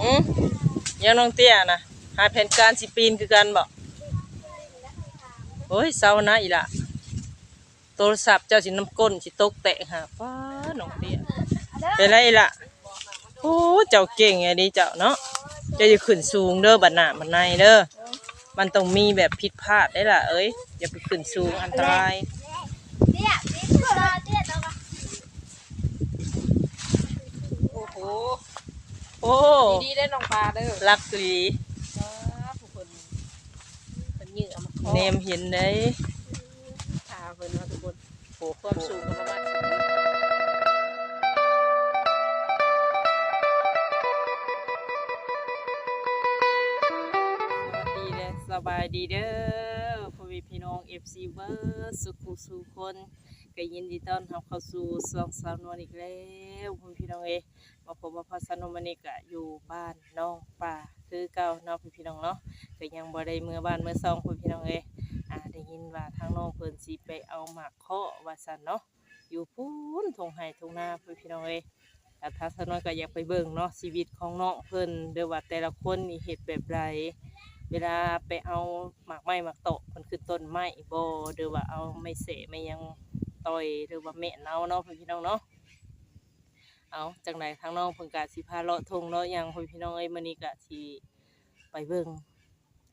อืมยังน้องเตี้ยนะหาแผนการสิปีนคือกันบ่โอ้ยเศร้านะอีละโทรศัพท์เจ้าสิน้ำก้นสิตกแตะหาป้าน้องเตี้ยเป็นไรอีละโอ้เจ้าเก่งไงดีเจ้าเนาะเจะอย่าขึ้นสูงเด้อบัดหน้ามันในเด้อมันต้องมีแบบผิดพลาดได้ล่ะเอ้ยอย่าไปขึ้นสูงอันตราย เตี้ยเตี้ยเตี้ยตัว โอ้โห โอ้ดีได้ลงปลาเด้อรักลีผู้คนเป็นยืดเอามาคอเนมเห็นได้ขาเพิ่นว่าทุกคนโอ้ความสูงก็ประมาณสวัสดีและสบายดีเด้อพ่อแม่พี่น้อง FC เวอร์สุขุสุคนก็ยินดีต้อนรับเข้าสู่สองสาวนวลอีกแล้วพ่อแม่พี่น้องเอ ยมาพบมาพัสนุมันนี่ก็อยู่บ้านน้องป่าคือเก่าเนาะพี่พี่น้องเนาะก็ยังบ่ได้เมื่อบ้านเมื่อซองพี่พี่น้องเอยอ่าได้ยินว่าทางน้องเพิ่นสิไปเอาหมากเคาะว่าซั่นเนาะอยู่พูนทงไห้ทงนาพี่พี่น้องเอยแต่ถ้าสนวนก็อยากไปเบิ่งเนาะชีวิตของน้องเพิ่นเด้อว่าแต่ละคนนี่เฮ็ดแบบใดเวลาไปเอาหมากไม้หมากโตะมันคือต้นไม้บ่หรือว่าเอาไม้เสไม่ยังต่อยหรือว่าแม่นเอาเนาะพี่น้องเนาะ เอาจังไดทางน้องเพิ่นก็สิพาเลาะทงเลาะหยังพี่น้องเอ้ยมื้อนี้ก็สิไปเบิ่ง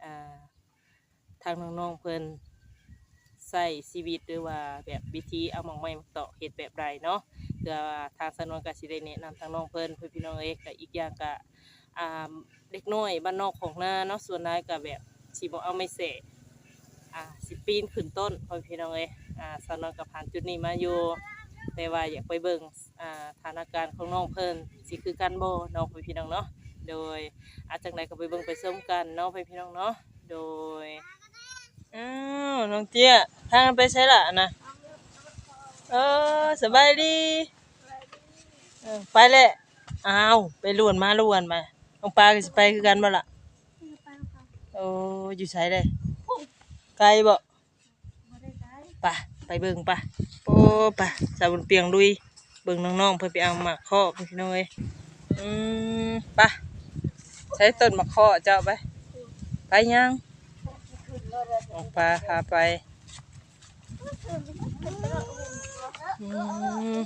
อ่าทางน้องๆเพิ่นใช้ชีวิตหรือว่าแบบวิธีเอาหมากไม้หมากโตะเฮ็ดแบบใดเนาะเพื่อว่าทางสนวนก็สิได้แนะนำทางน้องเพิ่นพี่น้องเอ้ยก็อีกอย่างก็อ่าเด็กน้อยบ้านนอกของนาเนาะส่วนนายก็แบบสิบ่เอาไม่เสะอ่าสิปีนขึ้นต้นพ่อพี่น้องเอ้ยอ่าสาวนอยกับผ่านจุดนี้มาอยู่ แต่ว่าอยากไปเบิ่งอ่าสถานการณ์ของน้องเพิ่นสิคือกันบ่น้องพ่อพี่น้องเนาะโดยอาจังใดก็ไปเบิ่งไปส้มกันเนาะพ่อพี่น้องเนาะโดยอ้าวน้องเตี้ยทางไปใช่ละนะเออสบายดีเออไปแหละอ้าวไปล้วนมาล้วนมาน้องปลาก็สิไปคือกันบ่ล่ะโอ้อยู่ไสเลยไกลบ่ไปไปเบิ่งไป โอ้ไปสาวบนเปียงลุยเบิ่งน้องๆเพิ่นไปเอาหมากข้อพี่น้องเอ้ยอืมไปใช้ต้นหมากข้อเจ้าไปไปยังน้องปลาพาไปอืม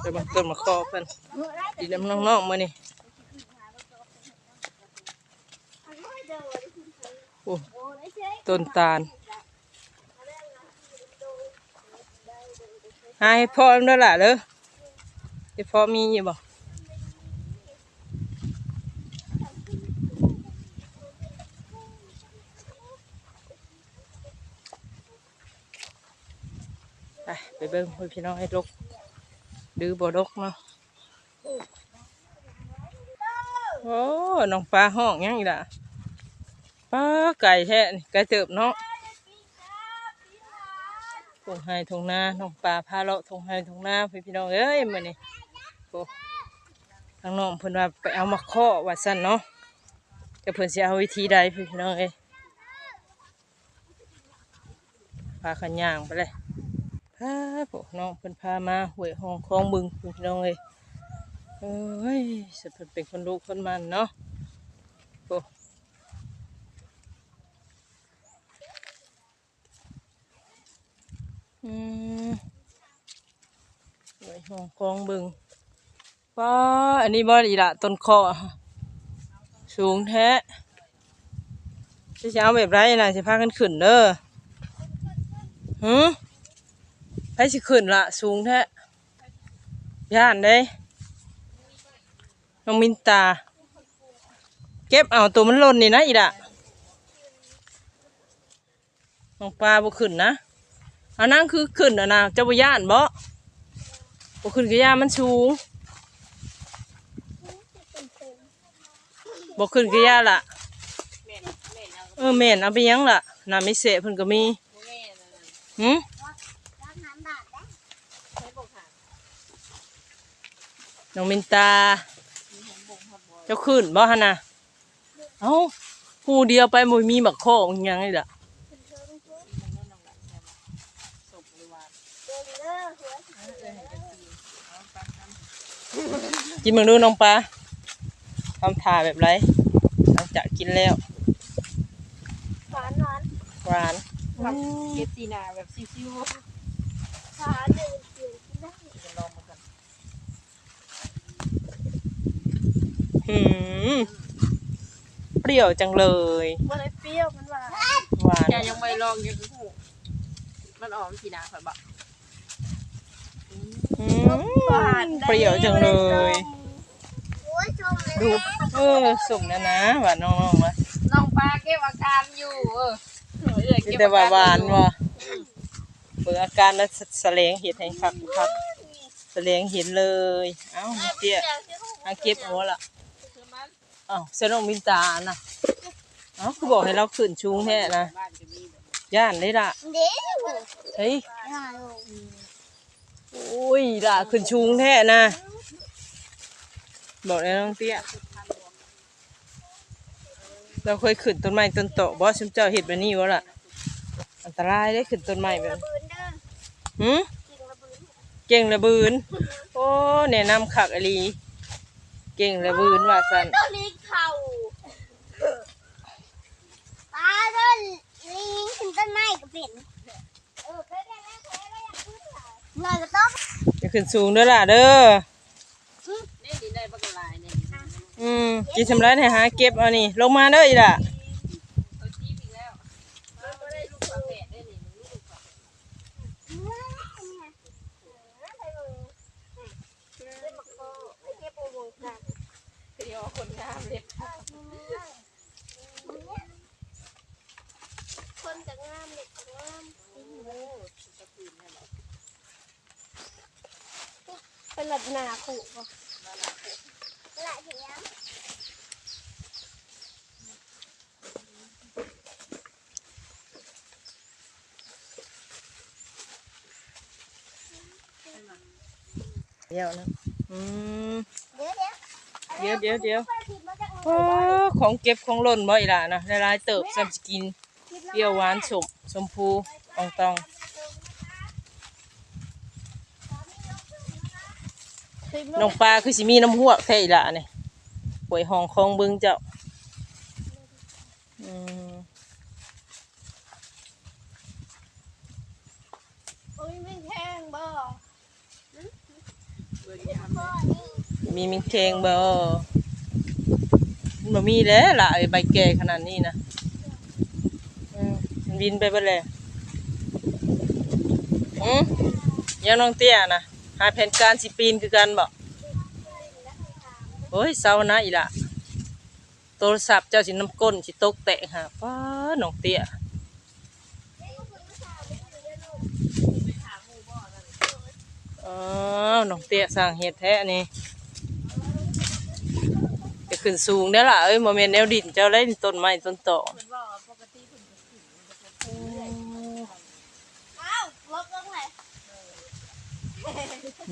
เดี๋ยวมาต้นมาข้อเพิ่นดีนำน้องๆมื้อนี้โอ้ต้นตาล หาให้พ่อมันด้วยล่ะเด้อให้พ่อมีอยู่บ่ไปไปเบิ่งพี่น้องให้ลกดื้อบ่ดกเนาะโอ้น้องปลาห้องยังอีกล่ะป้าไก่แท้นี่ไก่เติบเนาะ งไฮทงนาน้องปลาพาเลาะทงไฮทงนาพี่พี่น้องเอ้ยมื้อนี้โอ้ทางน้องเพิ่นว่าไปเอามาเคาะว่าซั่นเนาะแต่เพิ่นสิเอาวิธีใดพี่พี่น้องเอ้ยพาขันย่างไปเลยพาพวกน้องเพิ่นพามาหวยห้องคลองบึงพี่พี่น้องเอ้ยเอ้ยสิเพิ่นเป็นคนลูกคนมันเนาะ อืมไว้ห้องคลองบึงป้าอันนี้บ่ดีละต้นคอสูงแท้จะเอาแบบไรนะสิพากันขึ้นเด้อหือไปสิขึ้นละสูงแท้ย่านเด้น้องมินตา เก็บเอาตัวมันหล่นนี่นะอีละน้องปลาบ่ขึ้นนะ อันนั้นคือขึ้นอะนะเจ้าบุย่านบ่บ่ขึ้นก็ย่านมันสูงบ่ขึ้นก็ย่านล่ะแม่นแม่นเอาเออแม่นเอาไปยังล่ะน้ำมิเสะเพิ่นก็มีบ่แม่นอันนั้นหืมใช้บ่ขาดน้องมินตา เจ้าขึ้นบ่หั่นน่ะเอ้าผู้เดียวไปบ่มีบักโคงหยังนี่ล่ะ สุกหรือว่า กินเบิ่งดูน้องปลาทำทาแบบไรหลังจากกินแล้วหวานหวานหวานแบบเก็บตีหนาแบบซิวหวานเลยเปลี่ยนกินได้ๆจะลองมากันหืมเปรี้ยวจังเลยมันเลยเปรี้ยวมันหวานหวานแกยังไม่ลองยังหูมันออกตีหนาข่อยบอกหืมเปรี้ยวจังเลยโอ้ยชมเลย ดู เออสุ่มนะนะหวานน้องๆวะน้องปลาเก็บอาการอยู่เออเออเก็บแต่อาว่าการหวานว่ะเปิดอาการแล้วแสลงเห็ดให้คักคักแสลงเห็นเลย เอ้าเตี้ยอาเก็บเอาละคือมันเอ้าเสนองมินตาน่ะเอ้าคือบอกให้เราขึ้นชูงแท้นะบ้านจะมีแบบย่านได้ละเดี๋ยวเฮ้ยอย่าลงโอ้ยล่ะขึ้นชูงแท้นะ บอกเลยน้องเตี้ย เราเคยขึ้นต้นไม้ต้นโตะบอสชิมเจ้าเห็ดแบบนี้วะล่ะ อันตรายได้ขึ้นต้นไม้แบบนี้บืนเด้อหืมกินระบืนเก่งระบืน โอ้แนะนำขักอหลี เก่งระบืนว่าสันต้องลิงเข่าปลาต้นลิงขึ้นต้นไม้ก็เป็นเออเคยได้แล้วเคยได้อยากขึ้นเหรอเงยก็ต้องจะขึ้นสูงเด้อล่ะเด้อ นี่นี่ได้บักลายเนี่ย อืมกินชำระให้หาเก็บเอานี่ลงมาเด้ออีล่ะเขาจี้อีกแล้วมันก็ได้ลูกปลาแฝดได้นี่ลูกปลาแฝดเดียวคนงามเลยคนจะงามเด็กจะงามเป็นหลัดหนาขู่ป่ะ หลัดเสียงเดี๋ยวนะอืมเดี๋ยวเดี๋ยวเดี๋ยวเดี๋ยวเดี๋ยวไปผิดมาจากไหนโอ้ของเก็บของหล่นบ่อีล่ะนะหลายๆเติบซ้ำสิกิน เปรี้ยวหวานสมชมพูอองตอง น้องปลาคือสิมีน้ำหวกแท้อีหล่ะนี่ป่วยห้องคองเบิ่งเจ้าอืมโอ้ยไม่แพงบ่เบิ่งยามบ่นี่มีมิงเคงบ่มันบ่มีแล้วล่ะไอ้ใบแก่ขนาดนี้นะอืมมันบินไปเบิดเลยอืมยังน้องเตี้ยนะ หาแผนการสิปีนคือกันบ่โอ้ยเศร้านะอีล่ะโทรศัพท์เจ้าสิน้ำก้นสิตกแตกหาป้าน้องเตี้ยอ๋อน้องเตี้ยสร้างเฮ็ดแท้นี่จะขึ้นสูงได้ล่ะเอ้ยโมเมนต์แนวดินเจ้าเล่นต้นไม้ต้นตอเพิ่นว่าปกติเพิ่นจะขึ้นอ้าวลบลงไหน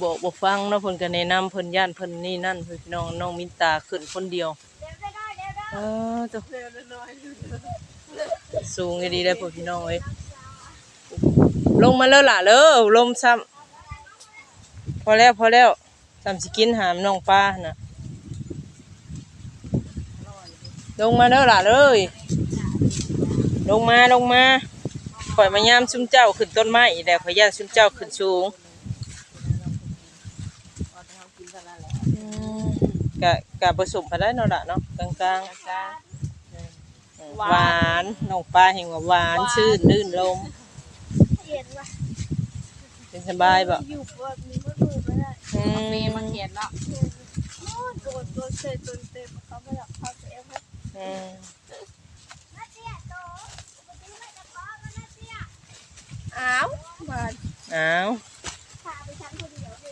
บอกบอกฟังเนาะเพิ่นก็แนะนำเพิ่นย่านเพิ่นนี่นั่นเพิ่นพี่น้องน้องมินตาขึ้นคนเดียวเดี๋ยวได้เดี๋ยวได้เออเจ้าเร็วน้อยสูงดีได้อพ่อพี่น้องเอ้ยลงมาแล้วล่ะเด้อลมซ้ำพอแล้วพอแล้วซ้ำสิกินหามน้องปลาน่ะลงมาเด้อล่ะเลยลงมาลงมาข่อยมายามซุมเจ้าขึ้นต้นไม้อีแล้วข่อยย่านซุมเจ้าขึ้นสูง ว่าจะเอากินเท่านั้นแหละ อืม กะกะผสมไปได้เนาะล่ะเนาะกลางๆจ้า หวานน้องปลาแห่งว่าหวาน ชื่นลื่นลมเขียนว่าเป็นสบายบ่อยู่แบบนี้ก็ดูไม่ได้อืมีมมาเขียนเนาะโอ้โดนโดนเศษโดนเต็มเขาไม่อยากเข้าเซฟนะอืมนาเตี้ยโตปกติไม่จะพ้อกันนาเตี้ยอ้าวมาอ้าว พาไปชั้นคนเดียวดิ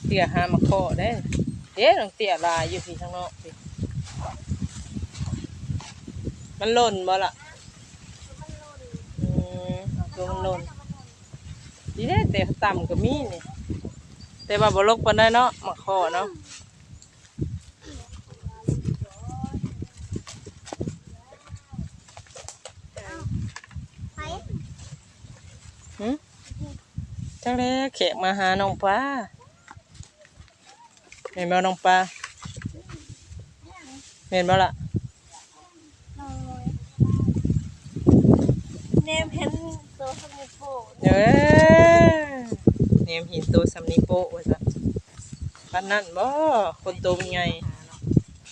เตี้ยหามาข้อได้เด้น้องเตี้ยลายอยู่ที่ข้างนอกสิมันหล่นบ่ล่ะอืมเอาตัวมันหล่นดีเด้แต่ต่ำก็มีนี่แต่ว่าบ่ลกปานใดเนาะมาข้อเนาะไปหึจังเลยแขกมาหาน้องปลา เห็นบ่น้องปลาเห็นบ่ล่ะเนมเห็นตัวสมุทรโปเอ้ยเนมหินตัวสำนีโปะว่าซะปานนั้นบ่คนโตเป็นไง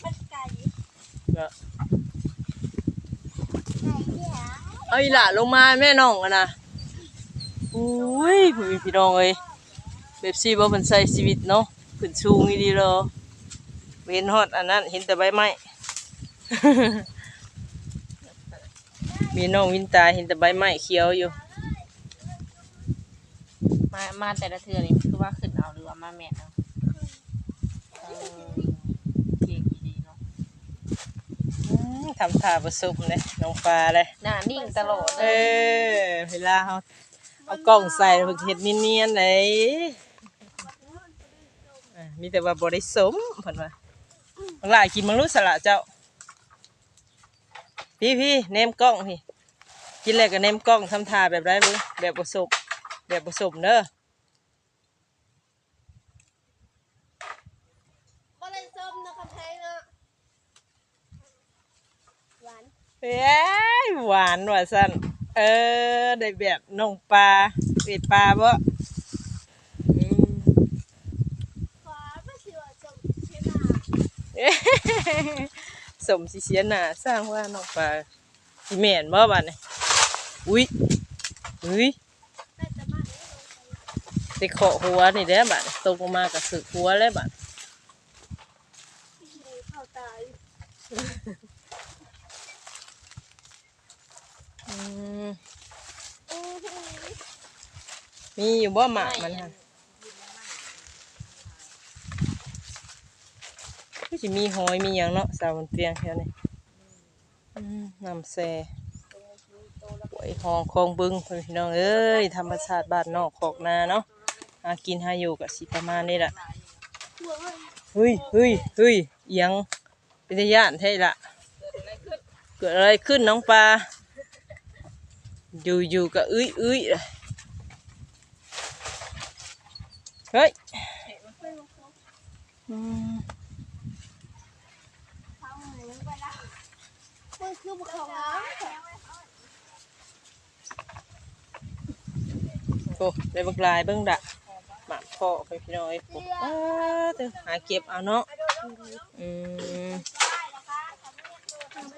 มันไก่ก็ไก่เดี่ยเอาอีหล่ะลงมาแม่น้องอะนะอุ้ยพี่พี่น้องเอ้ยแบบซี่บ่เพิ่นใช้ชีวิตเนาะ ขึ้นสูงอีดีเหรอบ่เห็นฮอดอันนั้นเห็นแต่ใบไม้ มีน้องวินตาเห็นแต่ใบไม้เขียวอยู่ มามาแต่ละเทือนี่คือว่าขึ้นเอาหรือว่ามาแม่นเอาเออเก่งดีเนาะอืมทำท่าผสมเลยน้องปลาเลย หน้านิ่งตลอดเอเลยอเวลาเขาเอากล้องใส่เพิ่นเฮ็ดเนียนๆเลยอะ มีแต่ว่าบ่ได้สมเพิ่นว่าบางหลายกินมังรู้สละเจ้า พี่พี่เนมกล้องพี่ กินแล้วก็เนมกล้องทำท่าแบบไรบ่แบบผสมแบบผสมเด้อก็เลยส้มนะคำแพงเนาะหวานเอ้ยหวานว่าซั่นเออ ได้แบบน้องปลาเป็ดปลาบ่อืม ขวาไม่สิว่าส้มเชนา สมสิเสียหน้าสร้างว่าน้องปลาสิแม่นบ่บัดนี้อุ้ยอุ้ยน่าจะมาเคาะหัวนี่แหละบัดนี้ตกลงมาก็สึกหัวเลยบัดลงเข้าตายมีอยู่บ่หมากมันฮะ สิมีหอยมีหยังเนาะสาวบนเตียงแถวนี้อืมน้ำแซ่หอยหองคองบึงพี่น้องเอ้ยธรรมชาติบ้านนอกขอกนาเนาะหากินหาอยู่ก็สิประมาณนี้แหละเฮ้ยเฮ้ยเฮ้ยเอียงเป็นตาย่านใช่ละเกิดอะไรขึ้นน้องปลาอยู่อยู่กับอื้ยอื้ยเลยเฮ้ยอืม เข้าหมูไปละมัน คือบุคคลโอ้ได้บักลายเบิ่งดะหมากพ่อไปพี่น้อยปุ๊บอ้าเถอะหาเก็บเอาเนาะอืม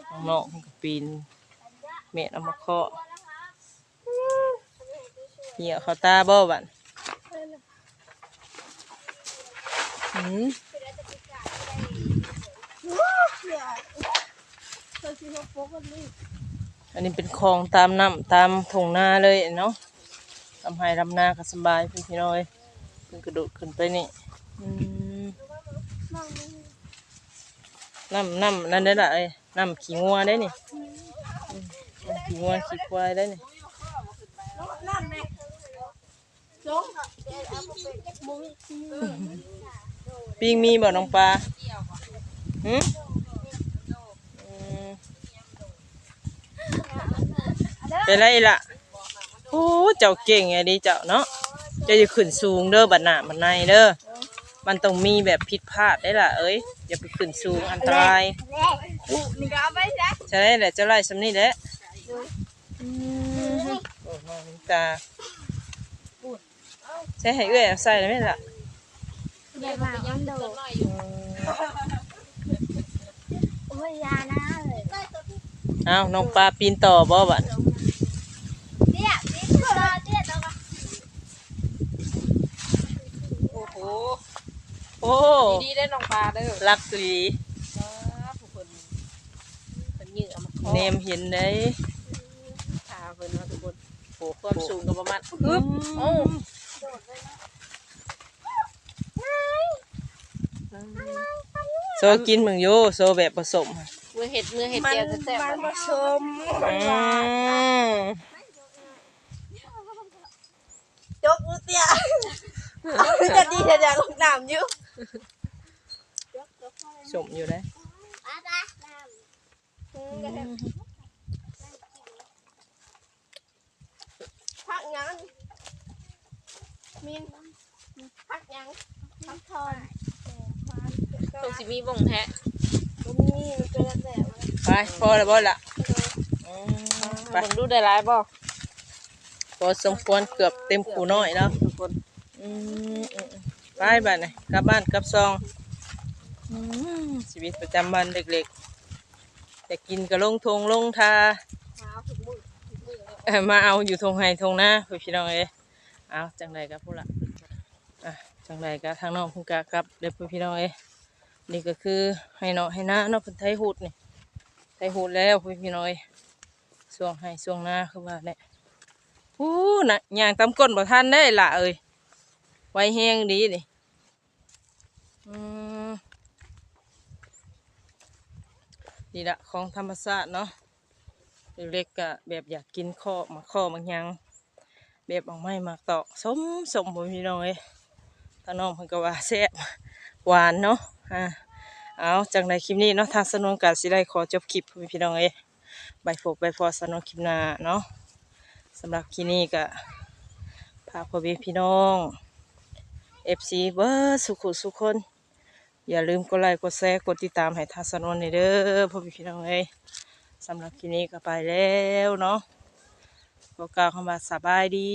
ข้างนอกมันก็ปีนเม็ดเอามาเคาะเหี้ยเขาตาบ่บันอืม อันนี้เป็นคลองตามน้ำตามทงนาเลยเนาะทำให้ลำนาก็สบายพี่พี่น้อยเพิ่งกระโดดขึ้นไปนี่น้ำน้ำนั่นได้ละไอ้น้ำขี้งัวได้นี่ขี้งัวขี้ควายได้นี่ยปีงมีบ่น้องปลาหืมอืม เป็นไรล่ะโอ้เจ้าเก่งไงดิเจ้าเนาะเจะอย่าขึ้นสูงเด้อบัดหน้าบัดในเด้อมันต้องมีแบบผิดพลาดได้ล่ะ เอ้ยอย่าไปขึ้นสูงอันตรายแม่นี่ก็เอาไปจ้ะใช่แหละเจ้าไล่สำนี่แหละอืมโอ้น้องมินตาใช่ให้เอื้อยเอาใส่แล้วไหมล่ะเดี๋ยวมาอันโดต้นน้อยอยู่โอ้ยยานะเลยเอาน้องปลาปีนต่อบ่บัด เดี๋ยวนี่คือรอเดี๋ยวต้อง โอ้โห โอ้ดีๆได้น้องปลาเด้อรักสีครับผู้คนเป็นเหยื่อมาคอเนมเห็นได้ขาเพิ่นเนาะทุกคนโอ้ความสูงก็ประมาณฮึบโอ้โซกินมึงโยโซแบบผสมเมื่อเห็ดเมื่อเห็ดเดียวแซ่บๆมันผสมอืมยกมือเตี้ยจะดีจะดังน้ำอยู่ สมอยู่ได้พักงั้นมินพักยังพักทอนตรงสิมีบ่งแท้นี่มันเป็นแบบไปพอแล้วบ่ละอืมไปดูได้หลายบ่พอสมควรเกือบเต็มคูน้อยแล้วทุกคนอืม ไปบ้านไหนกลับบ้านกลับซองอชีวิตประจำวันเด็กๆจะกินก็ลงทงลงทาเช้ามาเอาอยู่ทงไห้ทงหน้าพี่พี่น้องเอ้ยเอาจังใดกับผู้ละจังใดกับทางน้องพุ่งกากับเด็กพี่น้องเอ้ยนี่ก็คือให้เนาะให้หน้าเนาะเพิ่นไทยหูดนี่ไทยหูดแล้วพี่พี่น้องเอ้ยช่วงให้ช่วงหน้าคือว่าเนี่ยอู้น่ะยางตำก้นบ่ทันได้ละเอ้ยไวแห้งดีนี่อืม นี่ละของธรรมชาติเนาะเล็กๆก็แบบอยากกินข้อมาข้อบางยังแบบเอาไม้มาตอกสมสมบ่พี่น้องเอ้ยถ้าน้องเพิ่นก็ว่าแซ่บหวานเนาะอ่าเอาจังใดคลิปนี้เนาะทางสนวนกาสิได้ขอจบคลิปพี่น้องเอ้ใบโฟกใบฟอสนวนคลิปหน้าเนาะสำหรับคลิปนี้ก็พาพ่อแม่พี่น้อง FC เบิร์สุขุสุขคน อย่าลืมกดไลค์กดแชร์กดติดตามให้ทัศนวนนี่เด้อพ่อพี่น้องเอ้ยสำหรับคลิปนี้ก็ไปแล้วเนาะขอกล่าวคำว่าสบายดี